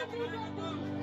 Every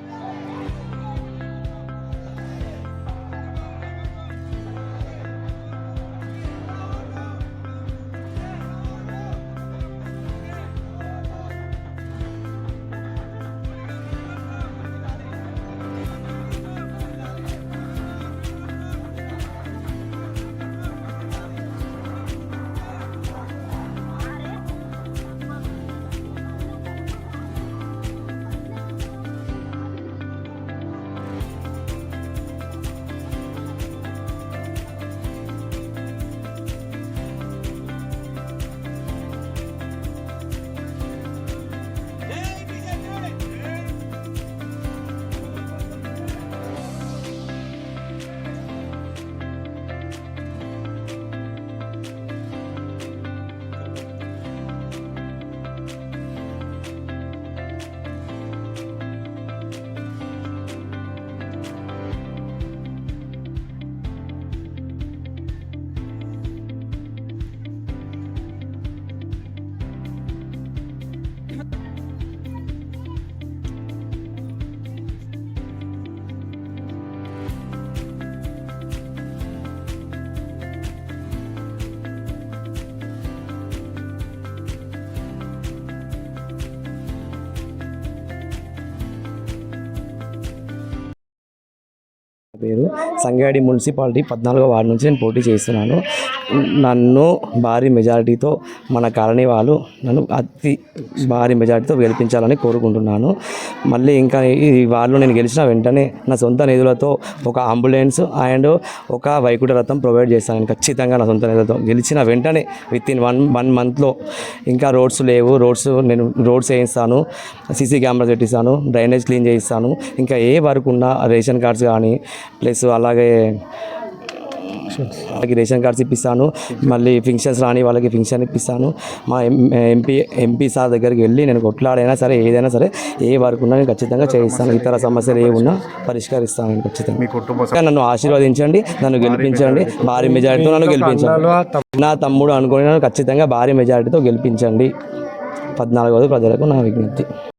పేరు Sangareddy municipality పద్నాలుగో ward నుంచి నేను పోటీ చేస్తున్నాను. నన్ను భారీ మెజారిటీతో మన కాలనీ వాళ్ళు నన్ను అతి భారీ మెజారిటీతో గెలిపించాలని కోరుకుంటున్నాను. మళ్ళీ ఇంకా ఈ వార్డులో నేను గెలిచిన వెంటనే నా సొంత నిధులతో ఒక అంబులెన్స్ అండ్ ఒక వైకుంఠ రథం ప్రొవైడ్ చేస్తాను. నేను ఖచ్చితంగా నా సొంత నిధులతో గెలిచిన వెంటనే విత్ ఇన్ వన్ వన్ మంత్లో ఇంకా రోడ్స్ లేవు. రోడ్స్ నేను రోడ్స్ వేయిస్తాను. సీసీ కెమెరాస్ పెట్టిస్తాను. డ్రైనేజ్ క్లీన్ చేయిస్తాను. ఇంకా ఏ వర్క్ ఉన్న రేషన్ కార్డ్స్ కానీ ప్లస్ అలాగే వాళ్ళకి రేషన్ కార్డ్స్ ఇప్పిస్తాను. మళ్ళీ ఫింక్షన్స్ రాని వాళ్ళకి ఫింక్షన్ ఇప్పిస్తాను. మా ఎం ఎంపీ ఎంపీ సార్ దగ్గరికి వెళ్ళి నేను కొట్లాడైనా సరే ఏదైనా సరే ఏ వర్క్ ఉన్నా నేను ఖచ్చితంగా చేయిస్తాను. ఇతర సమస్యలు ఏ ఉన్నా పరిష్కరిస్తాను నేను ఖచ్చితంగా. మీ కుటుంబ ఇంకా నన్ను ఆశీర్వదించండి నన్ను గెలిపించండి భారీ మెజారిటీతో నన్ను గెలిపించండి. నా తమ్ముడు అనుకుని నన్ను ఖచ్చితంగా భారీ మెజారిటీతో గెలిపించండి. పద్నాలుగు ప్రజలకు నా విజ్ఞప్తి.